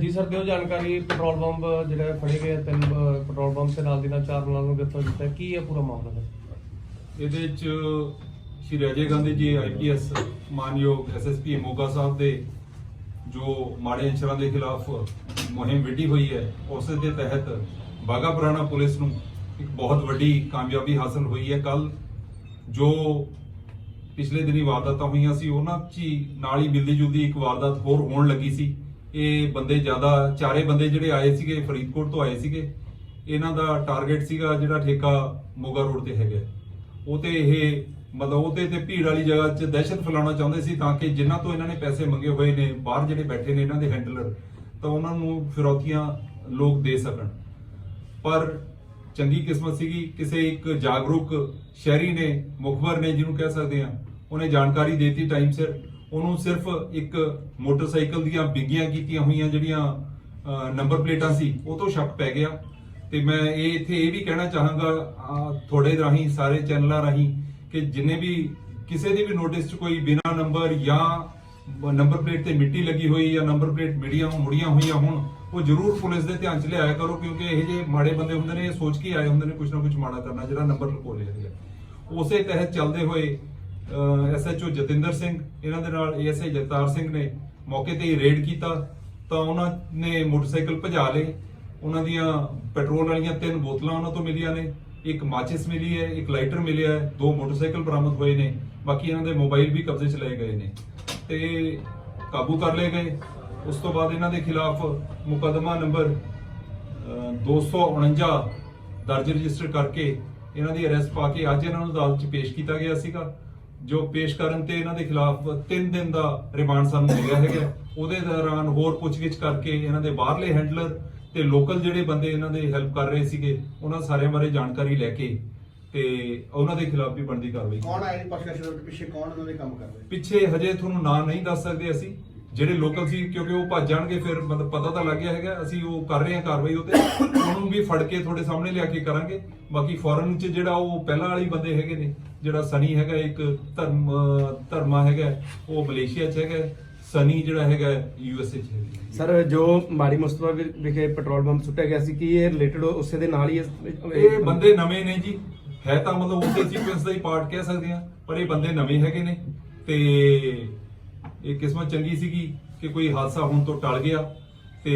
ਜੀ ਸਰ ਦਿਓ ਜਾਣਕਾਰੀ ਪੈਟਰੋਲ ਪੰਪ ਜਿਹੜਾ ਫੜੇ ਗਏ ਤਿੰਨ ਅਹ, ਪੈਟਰੋਲ ਪੰਪ ਦੇ ਨਾਲ ਦੀ ਨਾਲ ਚਾਰ ਮੁਲਾਜ਼ਮ ਨੂੰ ਗ੍ਰਿਫਤਾਰ ਕੀਤਾ। ਕੀ ਹੈ ਪੂਰਾ ਮਾਮਲਾ ਸਰ ਇਹਦੇ 'ਚ ਸ਼੍ਰੀ ਅਜੇ ਗਾਂਧੀ ਜੀ ਆਈਪੀਐਸ ਮਾਨਯੋਗ ਐਸਐਸਪੀ ਮੋਗਾ ਸਾਹਿਬ ਦੇ ਜੋ ਮਾੜੇ ਅੰਸ਼ਰਾਂ ਦੇ ਖਿਲਾਫ ਮੁਹਿੰਮ ਵਿੱਢੀ ਹੋਈ ਹੈ ਉਸ ਦੇ ਤਹਿਤ ਬਾਗਾ ਪੁਰਾਣਾ ਪੁਲਿਸ ਨੂੰ ਇੱਕ ਬਹੁਤ ਵੱਡੀ ਕਾਮਯਾਬੀ ਹਾਸਲ ਹੋਈ ਹੈ। ਕੱਲ ਜੋ ਪਿਛਲੇ ਦਿਨੀ ਵਾਰਦਾਤਾਂ ਹੋਈਆਂ ਸੀ ਉਹਨਾਂ 'ਚ ਹੀ ਨਾਲ ਹੀ ਮਿਲਦੀ ਜੁਲਦੀ ਇੱਕ ਵਾਰਦਾਤ ਹੋਰ ਹੋਣ ਲੱਗੀ ਸੀ। ਇਹ ਬੰਦੇ ਜ਼ਿਆਦਾ, ਚਾਰੇ ਬੰਦੇ ਜਿਹੜੇ ਆਏ ਸੀਗੇ, ਫਰੀਦਕੋਟ ਤੋਂ ਆਏ ਸੀਗੇ, ਇਹਨਾਂ ਦਾ ਟਾਰਗੇਟ ਸੀਗਾ ਜਿਹੜਾ ਠੇਕਾ ਮੋਗਾ ਰੋਡ ਤੇ ਹੈਗਾ। ਉਹ ਤੇ ਇਹ ਮਤਲਬ ਉਹ ਤੇ ਤੇ ਭੀੜ ਵਾਲੀ ਜਗ੍ਹਾ 'ਚ ਦਹਿਸ਼ਤ ਫੈਲਾਉਣਾ ਚਾਹੁੰਦੇ ਸੀ ਤਾਂ ਕਿ ਜਿਨ੍ਹਾਂ ਤੋਂ ਇਹਨਾਂ ਨੇ ਪੈਸੇ ਮੰਗੇ ਹੋਏ ਨੇ, ਬਾਹਰ ਜਿਹੜੇ ਬੈਠੇ ਨੇ ਇਹਨਾਂ ਦੇ ਹੈਂਡਲਰ ਤਾਂ ਉਹਨਾਂ ਨੂੰ ਫਿਰੌਤੀਆਂ ਲੋਕ ਦੇ ਸਕਣ। ਪਰ ਚੰਗੀ ਕਿਸਮਤ ਸੀਗੀ, ਕਿਸੇ ਇੱਕ ਜਾਗਰੂਕ ਸ਼ਹਿਰੀ ਨੇ, ਮੁਖਬਰ ਨੇ ਜਿਹਨੂੰ ਕਹਿ ਸਕਦੇ ਆ ਉਹਨੇ ਜਾਣਕਾਰੀ ਦੇਤੀ ਟਾਈਮ ਸਿਰ। ਉਹਨੂੰ ਸਿਰਫ ਇੱਕ ਮੋਟਰਸਾਈਕਲ ਦੀਆਂ ਬਿਗੀਆਂ ਕੀਤੀਆਂ ਹੋਈਆਂ ਜਿਹੜੀਆਂ ਨੰਬਰ ਪਲੇਟਾਂ ਸੀ ਉਹ ਤੋਂ ਸ਼ੱਕ ਪੈ ਗਿਆ। ਤੇ ਮੈਂ ਇਹ ਇੱਥੇ ਇਹ ਵੀ ਕਹਿਣਾ ਚਾਹਾਂਗਾ ਅਹ, ਰਾਹੀਂ ਸਾਰੇ ਚੈਨਲਾਂ ਰਾਹੀਂ ਕਿ ਜਿੰਨੇ ਵੀ ਕਿਸੇ ਦੀ ਵੀ ਨੋਟਿਸ 'ਚ ਕੋਈ ਬਿਨਾ ਨੰਬਰ ਜਾਂ ਨੰਬਰ ਪਲੇਟ ਤੇ ਮਿੱਟੀ ਲੱਗੀ ਹੋਈ ਜਾਂ ਨੰਬਰ ਪਲੇਟ ਮਿੜੀਆਂ ਮੁੜੀਆਂ ਹੋਈਆਂ ਹੋਣ ਉਹ ਜ਼ਰੂਰ ਪੁਲਿਸ ਦੇ ਧਿਆਨ 'ਚ ਲਿਆਇਆ ਕਰੋ ਕਿਉਂਕਿ ਇਹ ਜਿਹੇ ਮਾੜੇ ਬੰਦੇ ਹੁੰਦੇ ਨੇ ਇਹ ਸੋਚ ਕੇ ਆਏ ਹੁੰਦੇ ਨੇ ਕੁਝ ਨਾ ਕੁਝ ਮਾੜਾ ਕਰਨਾ ਜਿਹੜਾ ਨੰਬਰ ਲੁਕੋ ਲਿਆ ਹੈ ਉਸੇ ਤਹਿਤ ਚੱਲਦੇ ਹੋਏ ਐਸਐਚਓ ਜਤਿੰਦਰ ਸਿੰਘ ਇਹਨਾਂ ਦੇ ਨਾਲ ਏਐਸਆਈ ਜਗਤਾਰ ਸਿੰਘ ਨੇ ਮੌਕੇ ਤੇ ਹੀ ਰੇਡ ਕੀਤਾ। ਤਾਂ ਉਹਨਾਂ ਨੇ ਮੋਟਰਸਾਈਕਲ ਭਜਾ ਲਏ। ਉਹਨਾਂ ਦੀਆਂ ਪੈਟਰੋਲ ਵਾਲੀਆਂ ਤਿੰਨ ਬੋਤਲਾਂ ਉਹਨਾਂ ਤੋਂ ਮਿਲੀਆਂ ਨੇ। ਇੱਕ ਮਾਚਿਸ ਮਿਲੀ ਹੈ ਇੱਕ ਲਾਈਟਰ ਮਿਲਿਆ ਹੈ। ਦੋ ਮੋਟਰਸਾਈਕਲ ਬਰਾਮਦ ਹੋਏ ਨੇ। ਬਾਕੀ ਇਹਨਾਂ ਦੇ ਮੋਬਾਈਲ ਵੀ ਕਬਜ਼ੇ 'ਚ ਲਏ ਗਏ ਨੇ। ਤੇ ਕਾਬੂ ਕਰ ਲਏ ਗਏ। ਉਸ ਤੋਂ ਬਾਅਦ ਇਹਨਾਂ ਦੇ ਖਿਲਾਫ ਮੁਕੱਦਮਾ ਨੰਬਰ ਅਹ, 249 ਦਰਜ ਰਜਿਸਟਰ ਕਰਕੇ ਇਹਨਾਂ ਦੀ ਅਰੈਸਟ ਪਾ ਕੇ ਅੱਜ ਇਹਨਾਂ ਨੂੰ ਅਦਾਲਤ 'ਚ ਪੇਸ਼ ਕੀਤਾ ਗਿਆ ਸੀਗਾ। ਜੋ ਪੇਸ਼ ਕਰਨ ਤੇ ਇਹਨਾਂ ਦੇ ਖਿਲਾਫ 3 ਦਿਨ ਦਾ ਰਿਮਾਂਡ ਸਾਨੂੰ ਮਿਲਿਆ ਹੈਗਾ। ਉਹਦੇ ਦੌਰਾਨ ਹੋਰ ਪੁੱਛਗਿੱਛ ਕਰਕੇ ਇਹਨਾਂ ਦੇ ਬਾਹਰਲੇ ਹੈਂਡਲਰ ਤੇ ਲੋਕਲ ਜਿਹੜੇ ਬੰਦੇ ਇਹਨਾਂ ਦੇ ਹੈਲਪ ਕਰ ਰਹੇ ਸੀਗੇ ਉਹਨਾਂ ਸਾਰਿਆਂ ਬਾਰੇ ਜਾਣਕਾਰੀ ਲੈ ਕੇ ਤੇ ਉਹਨਾਂ ਦੇ ਖਿਲਾਫ ਵੀ ਬਣਦੀ ਕਾਰਵਾਈ ਕੌਣ ਆਏ ਨੇ ਪਿੱਛੇ ਕੌਣ ਉਹਨਾਂ ਦੇ ਕੰਮ ਕਰ ਰਹੇ? ਪਿੱਛੇ ਹਜੇ ਤੁਹਾਨੂੰ ਨਾਂ ਨਹੀਂ ਦੱਸ ਸਕਦੇ ਅਸੀਂ। ਜਿਹੜੇ ਲੋਕਲ ਸੀ ਕਿਉਂਕਿ ਉਹ ਭੱਜ ਜਾਣਗੇ ਫਿਰ ਮਤਲਬ ਪਤਾ ਤਾਂ ਲੱਗ ਗਿਆ ਹੈਗਾ ਅਸੀਂ ਉਹ ਕਰ ਰਹੇ ਹਾਂ ਕਾਰਵਾਈ ਉਤੇ ਉਹਨੂੰ ਵੀ ਫੜ ਕੇ ਤੁਹਾਡੇ ਸਾਹਮਣੇ ਲਿਆ ਕੇ ਕਰਾਂਗੇ। ਬਾਕੀ ਫੋਰਨ ਚ ਜਿਹੜਾ ਉਹ ਪਹਿਲਾਂ ਵਾਲੀ ਬੰਦੇ ਹੈਗੇ ਨੇ ਜਿਹੜਾ ਸਨੀ ਹੈਗਾ ਇੱਕ ਧਰਮ ਧਰਮਾ ਹੈਗਾ ਉਹ ਮਲੇਸ਼ੀਆ ਚ ਹੈਗਾ ਸਨੀ ਜਿਹੜਾ ਹੈਗਾ ਯੂ ਐਸ ਏ ਚ ਹੈਗਾ। ਸਰ ਜੋ ਮਾੜੀ ਮੁਸਤਫਾ ਵਿਖੇ ਪੈਟਰੋਲ ਪੰਪ ਸੁੱਟਿਆ ਗਿਆ ਸੀ ਕੀ ਇਹ ਰਿਲੇਟਡ ਉਸੇ ਦੇ ਨਾਲ ਹੀ ਇਹ- ਇਹ ਬੰਦੇ ਨਵੇਂ ਨੇ ਜੀ। ਹੈ ਤਾਂ ਮਤਲਬ ਉਸੇ ਸੀਕੁਐਂਸ ਦਾ ਹੀ ਪਾਰਟ ਕਹਿ ਸਕਦੇ ਆ ਪਰ ਇਹ ਬੰਦੇ ਨਵੇਂ ਹੈਗੇ ਨੇ ਤੇ ਇਹ ਕਿਸਮਤ ਚੰਗੀ ਸੀਗੀ ਕਿ ਕੋਈ ਹਾਦਸਾ ਹੋਣ ਤੋਂ ਟਲ ਗਿਆ ਤੇ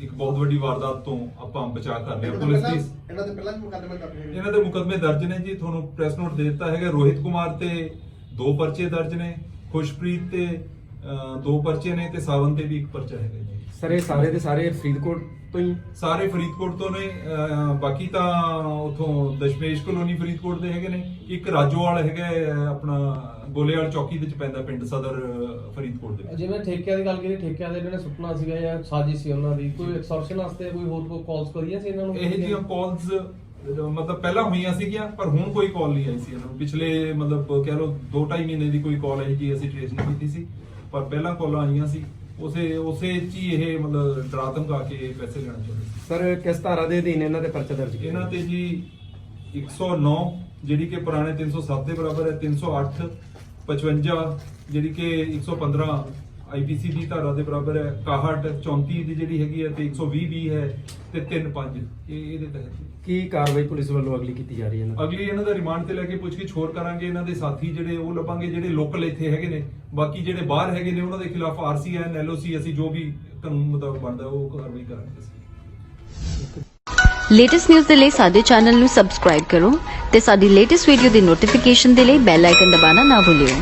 ਇੱਕ ਬਹੁਤ ਵੱਡੀ ਵਾਰਦਾਤ ਤੋਂ ਆਪਾਂ ਬਚਾ ਕਰ ਲਿਆ ਪੁਲਿਸ ਦੀ। ਇਹਨਾਂ ਦੇ ਪਹਿਲਾਂ ਵੀ ਮੁਕੱਦਮੇ ਦਰਜ ਹੋਏ ਇਹਨਾਂ ਦੇ ਮੁਕਦਮੇ ਦਰਜ ਨੇ ਜੀ ਤੁਹਾਨੂੰ ਪ੍ਰੈਸ ਨੋਟ ਦੇ ਦਿੱਤਾ ਹੈਗਾ ਰੋਹਿਤ ਕੁਮਾਰ ਤੇ ਦੋ ਪਰਚੇ ਦਰਜ ਨੇ ਖੁਸ਼ਪ੍ਰੀਤ ਤੇ ਅਹ, ਦੋ ਪਰਚੇ ਨੇ ਤੇ ਸਾਵਨ ਤੇ ਵੀ ਇੱਕ ਪਰਚਾ ਹੈਗਾ ਜੀ। ਸਰ ਇਹ ਸਾਰੇ ਦੇ ਸਾਰੇ ਫਰੀਦਕੋਟ ਤੋਂ ਹੀ? ਸਾਰੇ ਫਰੀਦਕੋਟ ਤੋਂ ਨੇ ਅਹ ਬਾਕੀ ਤਾਂ ਉਥੋਂ ਦਸ਼ਮੇਸ਼ ਕਲੋਨੀ ਫਰੀਦਕੋਟ ਦੇ ਹੈਗੇ ਨੇ ਇੱਕ ਰਾਜੋਵਾਲ ਹੈਗਾ ਹੈ, ਆਪਣਾ ਗੋਲੇਵਾਲ ਚੌਕੀ ਦੇ ਚ ਪੈਂਦਾ ਪਿੰਡ ਸਦਰ ਅਹ, ਫਰੀਦਕੋਟ ਦੇ ਵਿੱਚ। ਜਿਵੇਂ ਠੇਕਿਆਂ ਦੀ ਗੱਲ ਕਰੀ ਠੇਕਿਆਂ ਦੇ ਇਹਨਾਂ ਨੇ ਸੁੱਟਣਾ ਸੀਗਾ ਜਾਂ ਸਾਜ਼ਿਸ਼ ਸੀ ਉਹਨਾਂ ਦੀ ਕੋਈ ਐਕਸਟੋਰਸ਼ਨ ਵਾਸਤੇ ਕੋਈ ਹੋਰ ਕੋਈ ਕਾਲਸ ਕਰੀਆਂ ਸੀ ਇਹਨਾਂ ਨੂੰ? ਇਹ ਜੀਆਂ ਕਾਲਸ ਮਤਲਬ ਪਹਿਲਾਂ ਹੋਈਆਂ ਸੀਗੀਆਂ ਪਰ ਹੁਣ ਕੋਈ ਕਾਲ ਨਹੀਂ ਆਈ ਸੀ ਇਹਨਾਂ ਨੂੰ। ਪਿਛਲੇ ਮਤਲਬ ਕਹਿ ਲਓ 2.5 ਮਹੀਨੇ ਦੀ ਕੋਈ ਕਾਲ ਆਈ ਜੀ ਅਸੀਂ ਟ੍ਰੇਸ ਨਹੀਂ ਕੀਤੀ ਸੀ ਪਰ ਪਹਿਲਾਂ ਕਾਲਾਂ ਆਈਆਂ ਸੀ। ਉਸੇ ਉਸੇ ਚ ਹੀ ਇਹ ਮਤਲਬ ਡਰਾ ਧਮਕਾ ਕੇ ਪੈਸੇ ਲੈਣਾ ਚਾਹੁੰਦੇ ਸੀ। ਸਰ ਕਿਸ ਧਾਰਾ ਦੇ ਅਧੀਨ ਇਹਨਾਂ ਦੇ ਪਰਚਾ ਦਰਜ ਕੀਤਾ? ਇਹਨਾਂ ਤੇ ਜੀ 109 ਜਿਹੜੀ ਕਿ ਪੁਰਾਣੇ 307 ਦੇ ਬਰਾਬਰ ਹੈ 308 55 ਜਿਹੜੀ ਕਿ 115 ਆਈਪੀਸੀ ਦੀ ਧਾਰਾ ਦੇ ਬਰਾਬਰ ਹੈ 61 34 ਦੀ ਜਿਹੜੀ ਹੈਗੀ ਹੈ ਤੇ 120 ਵੀ ਹੈ ਤੇ 35 ਇਹ ਇਹਦੇ ਤਹਿਤ। ਕੀ ਕਾਰਵਾਈ ਪੁਲਿਸ ਵੱਲੋਂ ਅਗਲੀ ਕੀਤੀ ਜਾ ਰਹੀ ਹੈ ਇਹਨਾਂ ਦੀ? ਅਗਲੀ ਇਹਨਾਂ ਦਾ ਰਿਮਾਂਡ ਤੇ ਲੈ ਕੇ ਪੁੱਛਗਿੱਛ ਹੋਰ ਕਰਾਂਗੇ। ਇਹਨਾਂ ਦੇ ਸਾਥੀ ਜਿਹੜੇ ਉਹ ਲੱਭਾਂਗੇ ਜਿਹੜੇ ਲੋਕਲ ਇੱਥੇ ਹੈਗੇ ਨੇ। ਬਾਕੀ ਜਿਹੜੇ ਬਾਹਰ ਹੈਗੇ ਨੇ ਉਹਨਾਂ ਦੇ ਖਿਲਾਫ ਆਰਸੀ ਐਨ ਐਲਓਸੀ ਅਸੀਂ ਜੋ ਵੀ ਕਾਨੂੰਨ ਮੁਤਾਬਕ ਬਣਦਾ ਉਹ ਕਾਰਵਾਈ ਕਰਾਂਗੇ ਲੇਟੈਸਟ ਨਿਊਜ਼ ਦੇ ਲਈ ਸਾਡੇ ਚੈਨਲ ਨੂੰ ਸਬਸਕ੍ਰਾਈਬ ਕਰੋ ਤੇ ਸਾਡੀ ਲੇਟੈਸਟ ਵੀਡੀਓ ਦੀ ਨੋਟੀਫਿਕੇਸ਼ਨ ਦੇ ਲਈ ਬੈਲ ਆਈਕਨ ਦਬਾਉਣਾ ਨਾ ਭੁੱਲਿਓ।